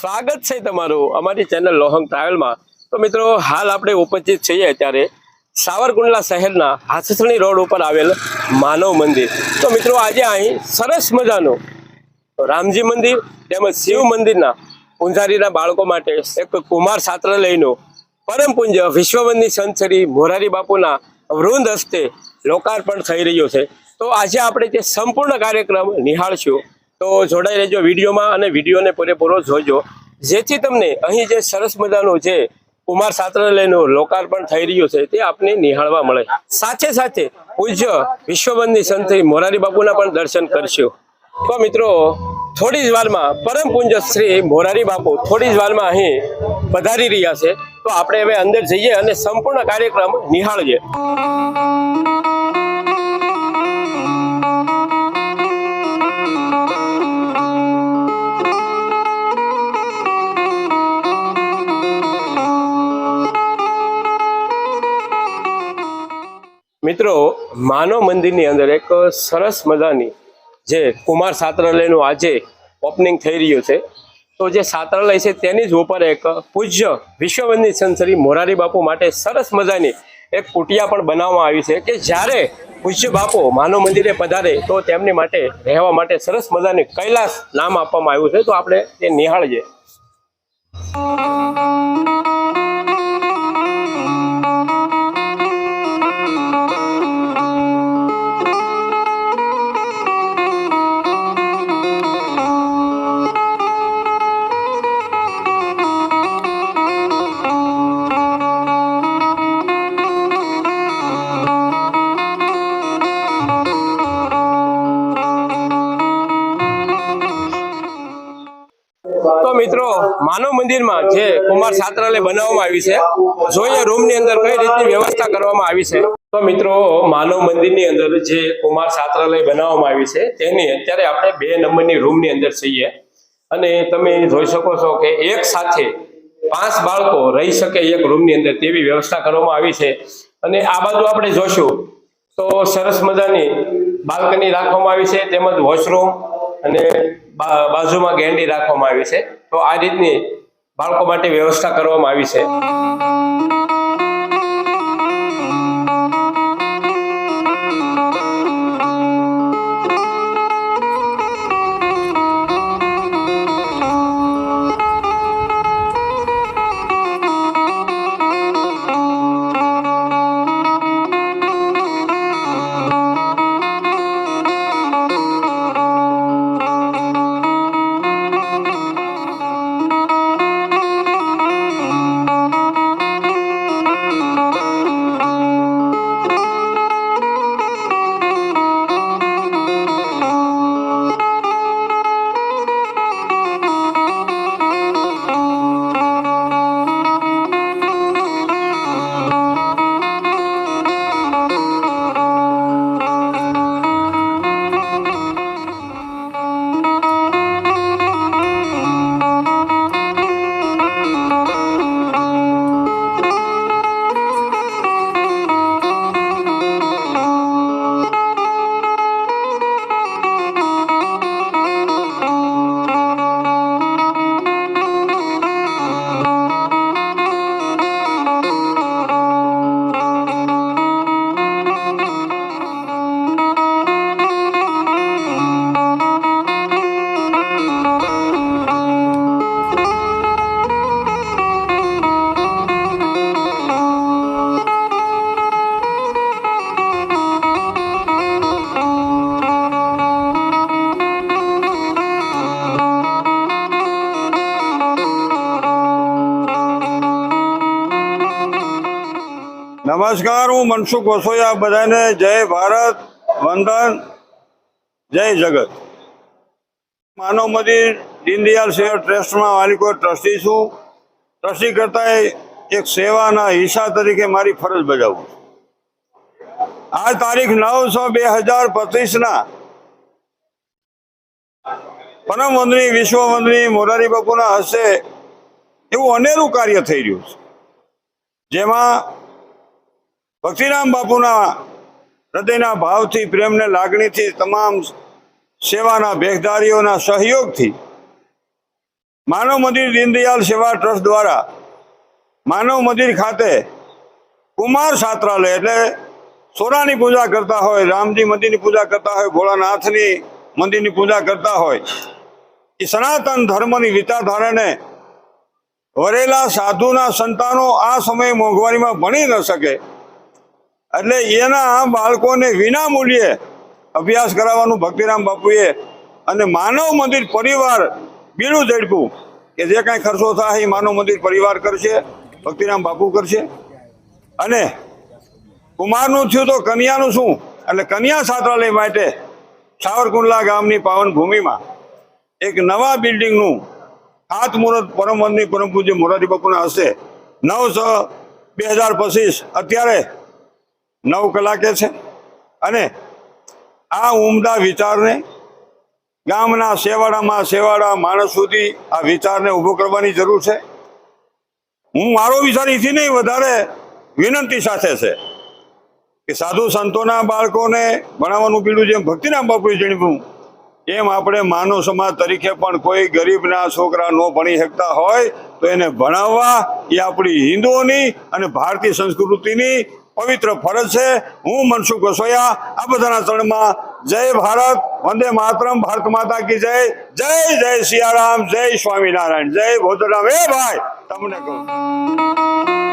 સ્વાગત છે તમારું અમારી ચેનલ લોહંગ ટ્રાવેલમાં. તો મિત્રો, હાલ આપણે ઉપસ્થિત છીએ અત્યારે સાવરકુંડલા શહેરના હાથસણી રોડ ઉપર આવેલ માનવ મંદિર. તો મિત્રો, આજે અહીં સરસ મજાનું રામજી મંદિર તેમજ શિવ મંદિરના પૂંજારીના બાળકો માટે એક કુમાર છાત્રાલયનું પરમ પૂજ્ય વિશ્વવંદની સંત શ્રી મોરારી બાપુના વૃંદ હસ્તે લોકાર્પણ થઈ રહ્યું છે. તો આજે આપણે જે સંપૂર્ણ કાર્યક્રમ નિહાળશું. તો જોડાઈ રહેજો વિડીયોમાં અને વિડીયોને પૂરેપૂરો જોજો. જેથી તમને અહીં જે સરસ મજાનું છે કુમાર સાત્રાલયનું લોકાર્પણ થઈ રહ્યું છે તે આપને નિહાળવા મળે. સાથે સાથે પૂજ્ય વિશ્વબંધની સંત મોરારી બાપુના પણ દર્શન કરશું. તો મિત્રો, થોડી જ વારમાં પરમ પૂજ્ય શ્રી મોરારી બાપુ થોડી જ વારમાં અહીં પધારી રહ્યા છે. તો આપણે હવે અંદર જઈએ અને સંપૂર્ણ કાર્યક્રમ નિહાળીએ. મિત્રો, માનવ મંદિરની અંદર એક સરસ મજાની જે કુમાર છાત્રાલયનું આજે ઓપનિંગ થઈ રહ્યું છે. તો જે છાત્રાલય છે તેની જ ઉપર એક પૂજ્ય વિશ્વવંદની સંસરી મોરારી બાપુ માટે સરસ મજાની એક કુટિયા પણ બનાવવામાં આવી છે કે જ્યારે પૂજ્ય બાપુ માનવ મંદિરે પધારે તો તેમની માટે રહેવા માટે સરસ મજાની કૈલાસ નામ આપવામાં આવ્યું છે. તો આપણે તે નિહાળીએ. માનવ મંદિરમાં જે કુમાર છાત્રાલય બનાવવામાં આવી છે, જોઈએ રૂમની અંદર કઈ રીતની વ્યવસ્થા કરવામાં આવી છે. તો મિત્રો, માનવ મંદિરની અંદર જે કુમાર છાત્રાલય બનાવવામાં આવી છે, તેની અત્યારે આપણે બે નંબરની રૂમની અંદર છીએ. અને તમે જોઈ શકો છો કે એક સાથે પાંચ બાળકો રહી શકે એક રૂમની અંદર તેવી વ્યવસ્થા કરવામાં આવી છે. અને આ બાજુ આપણે જોશું તો સરસ મજાની બાલ્કની રાખવામાં આવી છે, તેમજ વોશરૂમ અને બાજુમાં ગેંડી રાખવામાં આવી છે. તો આ રીતની બાળકો માટે વ્યવસ્થા કરવામાં આવી છે. નમસ્કાર, હું મનસુખ વસોયા બધાને જય ભારત, વંદન, જય જગત. માનવ મંદિર દીનદયાલ સેવા ટ્રસ્ટમાં માલિકો, ટ્રસ્ટી છું. ટ્રસ્ટી કરતા એક સેવાના હિસ્સા તરીકે મારી ફરજ બજાવું આ તારીખ નવ છ બે હજાર પચીસના પરમ વંદની વિશ્વ વંદની મોરારી બાપુના હસ્તે એવું અનેરું કાર્ય થઈ રહ્યું છે. જેમાં ભક્તિરામ બાપુના હૃદયના ભાવથી, પ્રેમને લાગણીથી, તમામ સેવાના ભેખધારીઓના સહયોગથી માનવ મંદિર દીનદયાલ સેવા ટ્રસ્ટ દ્વારા માનવ મંદિર ખાતે કુમાર છાત્રાલય એટલે સોનાની પૂજા કરતા હોય, રામજી મંદિરની પૂજા કરતા હોય, ભોળાનાથની મંદિરની પૂજા કરતા હોય, એ સનાતન ધર્મની વિચારધારાને વરેલા સાધુના સંતાનો આ સમયે મોંઘવારીમાં ભણી ન શકે. એટલે એના બાળકોને વિના મૂલ્યે અભ્યાસ કરાવવાનું ભક્તિરામ બાપુએ અને માનવ મંદિર પરિવાર બીડું ઝડપ્યું કે જે કાંઈ ખર્ચો થાય એ માનવ મંદિર પરિવાર કરશે, ભક્તિરામ બાપુ કરશે. અને કુમારનું થયું તો કન્યાનું શું? એટલે કન્યા છાત્રાલય માટે સાવરકુંડલા ગામની પાવન ભૂમિમાં એક નવા બિલ્ડિંગનું ખાતમુહૂર્ત પરમવંદની પરમ પૂજ્ય મોરારી બાપુના હસ્તે નવ છ બે હજાર પચીસ અત્યારે નવ કલાકે છે. અને આ ઉમદા વિચારને ગામના સેવાડામાં સેવાડા માણસ સુધી આ વિચારને ઊભો કરવાની જરૂર છે. હું મારો વિચાર એથી નહીં, વધારે વિનંતી સાથે છે કે સાધુ સંતોના બાળકોને ભણાવવાનું પીડું જેમ ભક્તિના બાપુએ જણાવ્યું, એમ આપણે માનવ સમાજ તરીકે પણ કોઈ ગરીબના છોકરા ન ભણી શકતા હોય, તો એને ભણાવવા એ આપણી હિન્દુઓની અને ભારતીય સંસ્કૃતિની પવિત્ર ફરજ છે. હું મનસુખ વસોયા આ બધાના ચરણમાં જય ભારત, વંદે માતરમ, ભારત માતા કી જય જય જય સિયારામ, જય સ્વામિનારાયણ, જય ભોજરામ એ ભાઈ, તમને કહું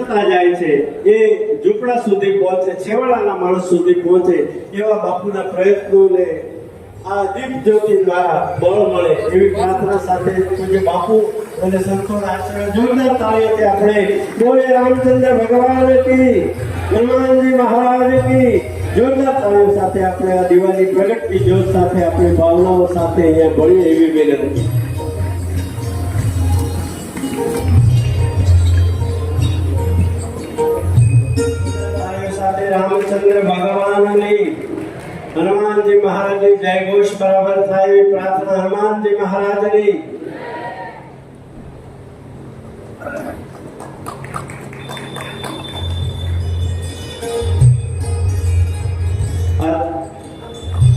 વિસ્તરતા જાય છે, એ ઝૂંપડા સુધી પહોંચે, છેવાડાના માણસ સુધી પહોંચે, એવા બાપુના પ્રયત્નોને આ દીપ જ્યોતિ દ્વારા બળ મળે એવી પ્રાર્થના સાથે પૂજ્ય બાપુ અને સંતોના આશ્રય જોરદાર તાળીઓથી આપણે. બોલે રામચંદ્ર ભગવાન કી, હનુમાનજી મહારાજ કી. જોરદાર તાળીઓ સાથે આપણે આ દિવાળી પ્રગટતી જ્યોત સાથે આપણે ભાવનાઓ સાથે અહીંયા ભળીએ એવી વિનંતી. રામચંદ્ર ભગવાનની હનુમાનજી મહારાજની જય ઘોષ બરાબર થાય પ્રાર્થના હનુમાનજી મહારાજની.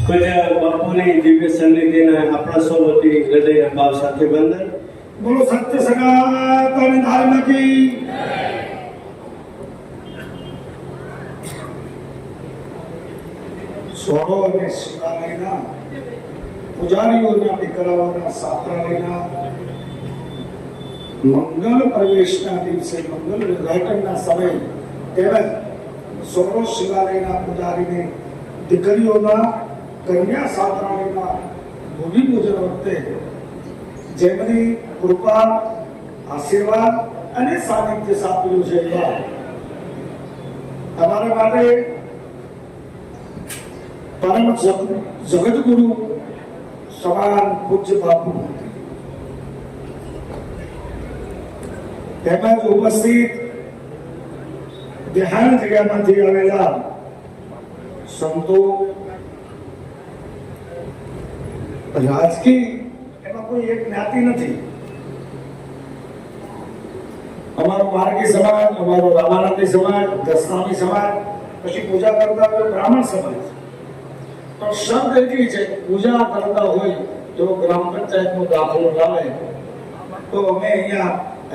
પૂજ્ય આપણા સૌ વતી ભાવ સાથે વંદન બોલો, સત્ય સગા ધારણા કી સોળો અને શિવાલયના પૂજારીઓના દીકરાઓના સાત્રાલયના મંગલ પ્રવેશના દિવસે, મંગલ ઉદઘાટનના સમયે તેમજ સોરો શિવાલયના પૂજારીને દીકરીઓના કન્યા સાત્રાલયના ભૂમિપૂજન વખતે જેમની કૃપા, આશીર્વાદ અને સાનિધ્ય સાપ્યું છે. તમારા માટે પરમ જગ- જગતગુરુ સમાન પૂજ્ય બાપુ તેમજ ઉપસ્થિત ધ્યાન જગ્યામાંથી આવેલા સંતો રાજકીય એમાં કોઈ એક જ્ઞાતિ નથી અમારો માર્ગી સમાજ અમારો રામાનંદી સમાજ દસનામી સમાજ પછી પૂજા કરતા હોય બ્રાહ્મણ સમાજ પણ શબ્દ એટલી છે પૂજા કરતા હોય જો ગ્રામ પંચાયતનો દાખલો લાવે. તો અમે અહીંયા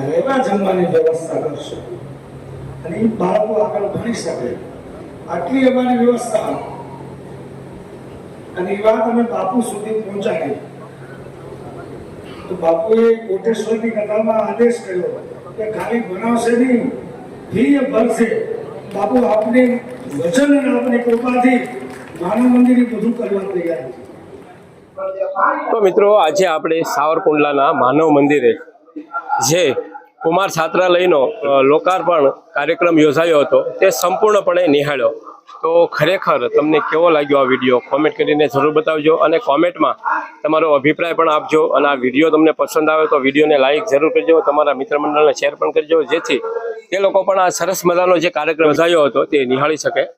રહેવા જમવાની વ્યવસ્થા કરશું. અને એ બાળકો આગળ ભણી શકે. આટલી અમારી વ્યવસ્થા. અને એ વાત અમે બાપુ સુધી પહોંચાડી. તો બાપુએ કોટેશ્વરની કથામાં આદેશ કર્યો કે ખાલી બનાવશે નહીં ફી ભરશે. બાપુ આપની વચન અને આપની કૃપાથી તો મિત્રો, આજે આપણે સાવરકુંડલાના માનવ મંદિરે જે કુમાર છાત્રાલયનો લોકાર્પણ કાર્યક્રમ યોજાયો હતો, તે સંપૂર્ણપણે નિહાળ્યો. તો ખરેખર તમને કેવો લાગ્યો આ વીડિયો? કોમેન્ટ કરીને જરૂર બતાવજો અને કોમેન્ટમાં તમારો અભિપ્રાય પણ આપજો અને આ વીડિયો તમને પસંદ આવે તો વિડીયોને લાઇક જરૂર કરજો, તમારા મિત્ર મંડળને શેર પણ કરજો, જેથી તે લોકો પણ આ સરસ મજાનો જે કાર્યક્રમ યોજાયો હતો તે નિહાળી શકે.